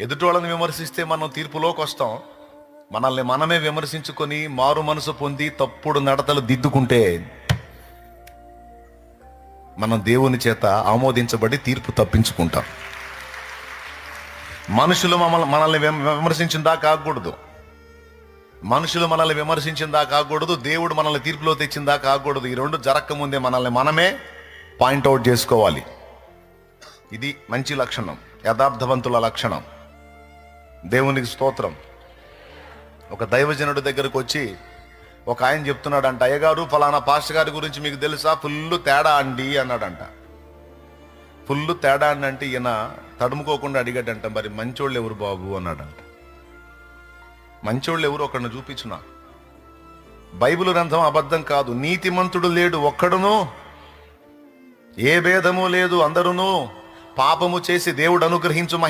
ఎదుటి వాళ్ళని విమర్శిస్తే మనం తీర్పులోకి వస్తాం. మనల్ని మనమే విమర్శించుకొని మారు మనసు పొంది తప్పుడు నడతలు దిద్దుకుంటే మనం దేవుని చేత ఆమోదించబడి తీర్పు తప్పించుకుంటాం. మనుషులు మమ్మల్ని మనల్ని విమర్శించిన విమర్శించిందా కాకూడదు మనుషులు మనల్ని విమర్శించిందా కాకూడదు దేవుడు మనల్ని తీర్పులో తెచ్చిందా కాకూడదు ఈ రెండు జరక్క ముందే మనల్ని మనమే పాయింట్అవుట్ చేసుకోవాలి. ఇది మంచి లక్షణం. యథార్థవంతుల లక్షణం. దేవునికి స్తోత్రం. ఒక దైవజనుడి దగ్గరకు వచ్చి ఒక ఆయన చెప్తున్నాడు అంట అయ్యగారు ఫలానా పాస్టర్ గారి గురించి మీకు తెలుసా? ఫుల్ తేడా అండి అన్నాడంట. ఫుల్ తేడా అండి అంటే ఈయన తడుముకోకుండా అడిగాడంట మరి మంచోళ్ళు ఎవరు బాబు? అన్నాడంట. మంచోళ్ళు ఎవరు? ఒకడిని చూపించిన? బైబిల్ గ్రంథం అబద్ధం కాదు. నీతిమంతుడు లేడు ఒక్కడును. ఏ భేదము లేదు అందరును. పాపము చేసి దేవుడు అనుగ్రహించు మహిమ